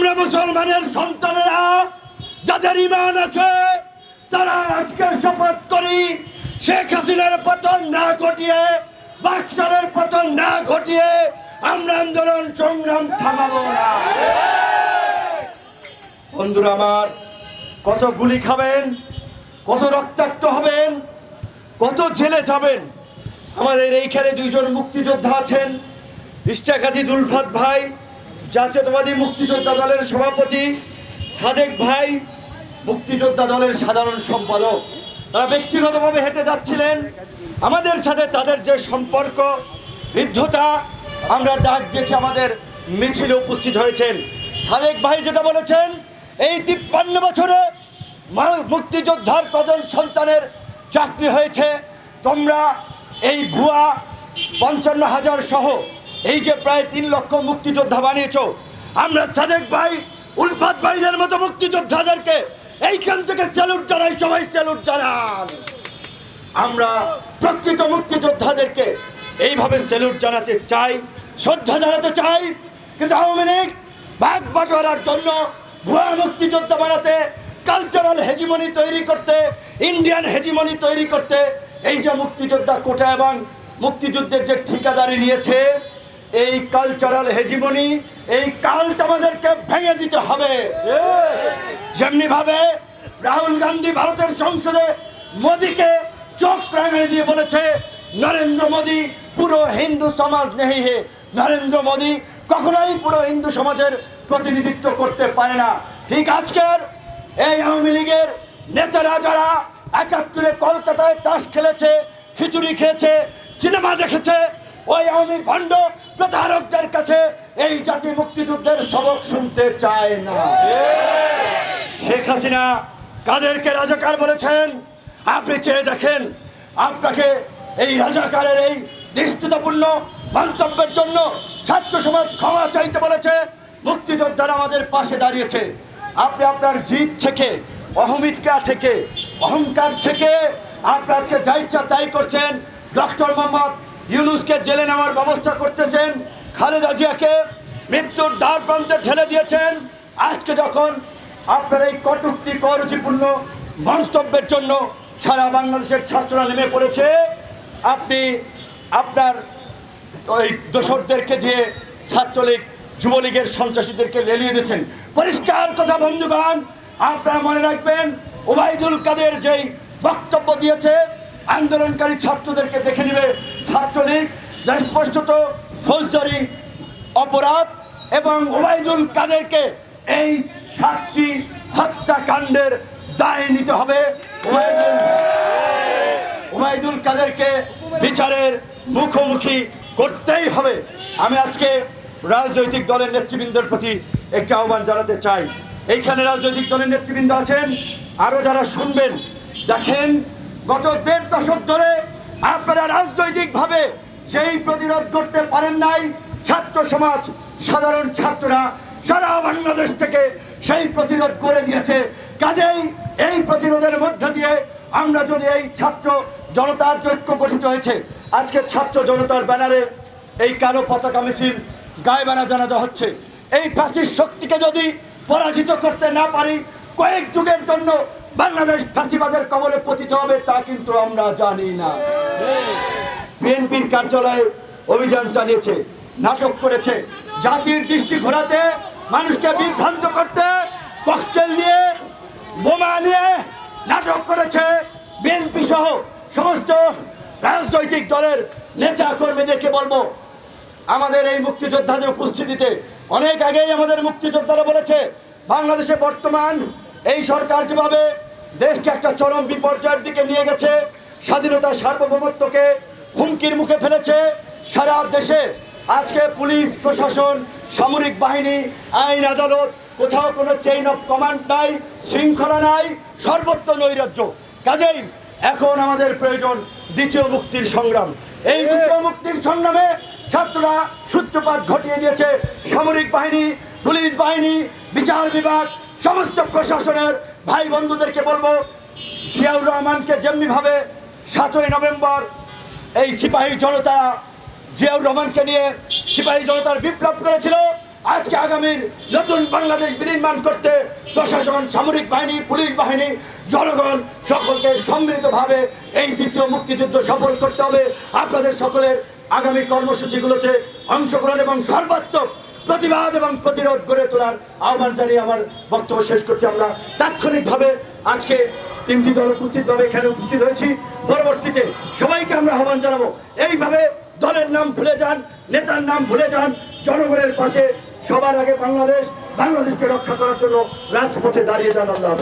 আমরা মুসলমানের সন্তানেরা, যাদের ইমান আছে, তারা আজকে শপথ করি, শেখ হাসিনার পতন না ঘটিয়ে বাক্সারের পতন না ঘটিয়ে আমরা আন্দোলন সংগ্রাম থামাবো না। বন্ধুরা আমার, কত গুলি খাবেন, কত রক্তাক্ত হবেন, কত জেলে যাবেন। আমাদের এইখানে দুইজন মুক্তিযোদ্ধা আছেন ইস্টাক হাজি দুলফাত ভাই জাতীয়তাবাদী মুক্তিযোদ্ধা দলের সভাপতি সাদেক ভাই, মুক্তিযোদ্ধা দলের সাধারণ সম্পাদক। তারা ব্যক্তিগতভাবে হেঁটে যাচ্ছিলেন। আমাদের সাথে তাদের যে সম্পর্ক বৃদ্ধতা আমরা ডাক দিয়েছি, আমাদের মিছিলে উপস্থিত হয়েছেন। সাদেক ভাই যেটা বলেছেন, এই তিপ্পান্ন বছরে মুক্তিযোদ্ধার কজন সন্তানের চাকরি হয়েছে, তোমরা এই ভুয়া পঞ্চান্ন হাজার সহ এই যে প্রায় তিন লক্ষ মুক্তিযোদ্ধা বানিয়েছ, আমরা সাদেক ভাই, উলফাত ভাইদের মতো মুক্তিযোদ্ধাদেরকে এইখান থেকে স্যালুট জানাই, সবাই স্যালুট জানান। আমরা প্রকৃত মুক্তিযোদ্ধাদেরকে এইভাবে স্যালুট জানাতে চাই, শ্রদ্ধা জানাতে চাই, কিন্তু আওয়ামী লীগ ভাগ বাটোয়ারার জন্য ভুয়া মুক্তিযোদ্ধা বানাতে কালচারাল হেজিমনি তৈরি করতে ইন্ডিয়ান হেজিমনি তৈরি করতে, এই যে মুক্তিযোদ্ধা কোটা এবং মুক্তিযুদ্ধের যে ঠিকাদারি নিয়েছে এই কালচারাল হেজিমনি এই কালটা আমাদেরকে ভেঙে দিতে হবে। যেমনি ভাবে রাহুল গান্ধী ভারতের সংসদে মোদীকে চোখ রাঙিয়ে দিয়ে বলেছে, নরেন্দ্র মোদী পুরো হিন্দু সমাজ নেই হে। নরেন্দ্র মোদী কখনোই পুরো হিন্দু সমাজের প্রতিনিধিত্ব করতে পারে না। ঠিক আজকের এই আওয়ামী লীগের নেতারা যারা একাত্তরে কলকাতায় তাস খেলেছে, খিচুড়ি খেয়েছে, সিনেমা দেখেছে ওই আওয়ামী ভণ্ড প্রতারকদের কাছে এই জাতি মুক্তিযুদ্ধের সবক শুনতে চায় না। শেখ হাসিনা কাদেরকে রাজাকার বলেছেন? আপনি চেয়ে দেখেন, আপনাকে এই রাজাকারের এই দৃষ্টতাপূর্ণ মন্তব্যের জন্য ছাত্র সমাজ ক্ষমা চাইতে বলেছে, মুক্তিযোদ্ধারা আমাদের পাশে দাঁড়িয়েছে। আপনি আপনার জিদ থেকে অহমিকা থেকে, অহংকার থেকে, আপনি আজকে যা ইচ্ছা তাই করছেন, ডক্টর মোহাম্মদ ইউনুসকে জেলে নেওয়ার ব্যবস্থা করতেছেন, খালেদা জিয়াকে মৃত্যুর দ্বার প্রান্তে ঠেলে দিয়েছেন। আজকে যখন আপনার এই কটুক্তি, করুচিপূর্ণ মন্তব্যের জন্য সারা বাংলাদেশের ছাত্ররা নেমে পড়েছে, আপনি আপনার ওই দোসরদেরকে যে ছাত্রলীগ, যুবলীগের সন্ত্রাসীদেরকে লেলিয়ে দিয়েছেন। পরিষ্কার কথা, বন্ধুগণ, আপনারা মনে রাখবেন, ওবায়দুল কাদের যেই বক্তব্য দিয়েছে আন্দোলনকারী ছাত্রদেরকে দেখে নেবে ছাত্রলীগ, যা স্পষ্টত ফৌজদারি, অপরাধ এবং ওবায়দুল কাদেরকে এই সাতটি হত্যাকাণ্ডের দায় নিতে হবে। ওবায়দুল ওবায়দুল কাদেরকে বিচারের মুখোমুখি করতেই হবে। আমি আজকে রাজনৈতিক দলের নেতৃবৃন্দের প্রতি একটা আহ্বান জানাতে চাই। এইখানে রাজনৈতিক দলের নেতৃবৃন্দ আছেন। আরও যারা শুনবেন, দেখেন গত দেড় দশক ধরে আপনারা রাজনৈতিকভাবে যেই প্রতিরোধ করতে পারেন নাই। ছাত্র সমাজ, সাধারণ ছাত্ররা সারা বাংলাদেশ থেকে সেই প্রতিরোধ করে দিয়েছে। কাজেই এই প্রতিরোধের মধ্য দিয়ে আমরা যদি এই ছাত্র জনতার ঐক্য গঠিত হয়েছে, আজকে ছাত্র জনতার ব্যানারে এই কালো পতাকা মিছিল গায়ে বানা জানাজা হচ্ছে। এই প্রাচীর শক্তিকে যদি পরাজিত করতে না পারি, কয়েক যুগের জন্য বাংলাদেশ ফাঁসিবাদের কবলে পতিত হবে তা কিন্তু আমরা জানি না। বিএনপির কার্যালয়ে অভিযান চালিয়েছে, নাটক করেছে, জাতির দৃষ্টি ঘোরাতে, মানুষকে বিভ্রান্ত করতে ককটেল নিয়ে, বোমা নিয়ে নাটক করেছে বিএনপি সহ সমস্ত রাজনৈতিক দলের নেতা কর্মীদেরকে বলব, আমাদের এই মুক্তিযোদ্ধাদের উপস্থিতিতে, অনেক আগেই আমাদের মুক্তিযোদ্ধারা বলেছে, বাংলাদেশে বর্তমান এই সরকার যেভাবে দেশকে একটা চরম বিপর্যয়ের দিকে নিয়ে গেছে স্বাধীনতা সার্বভৌমত্বকে হুমকির মুখে ফেলেছে, সারা দেশে আজকে পুলিশ, প্রশাসন, সামরিক বাহিনী, আইন, আদালত, কোথাও কোনো চেইন অফ কমান্ড নাই, শৃঙ্খলা নাই, সর্বত্র নৈরাজ্য। কাজেই এখন আমাদের প্রয়োজন দ্বিতীয় মুক্তির সংগ্রাম। এই দ্বিতীয় মুক্তির সংগ্রামে ছাত্ররা সূত্রপাত ঘটিয়ে দিয়েছে। সামরিক বাহিনী, পুলিশ বাহিনী, বিচার বিভাগ সমস্ত প্রশাসনের ভাই বন্ধুদেরকে বলব, জিয়াউর রহমানকে যেমনিভাবে সাতই নভেম্বর এই সিপাহী জনতা জিয়াউর রহমানকে নিয়ে সিপাহী জনতার বিপ্লব করেছিল, আজকে আগামীর নতুন বাংলাদেশ বিনির্মাণ করতে প্রশাসন, সামরিক বাহিনী, পুলিশ বাহিনী, জনগণ সকলকে সম্মিলিতভাবে এই দ্বিতীয় মুক্তিযুদ্ধ সফল করতে হবে। আপনাদের সকলের আগামী কর্মসূচিগুলোতে অংশগ্রহণ এবং সর্বাত্মক প্রতিবাদ এবং প্রতিরোধ গড়ে তোলার আহ্বান জানিয়ে আমার বক্তব্য শেষ করছি আমরা তাৎক্ষণিকভাবে আজকে তিনটি দল উপস্থিতভাবে এখানে উপস্থিত হয়েছি পরবর্তীতে সবাইকে আমরা আহ্বান জানাব, এইভাবে দলের নাম ভুলে যান, নেতার নাম ভুলে যান, জনগণের পাশে সবার আগে বাংলাদেশ, বাংলাদেশকে রক্ষা করার জন্য রাজপথে দাঁড়িয়ে যান আল্লাহ।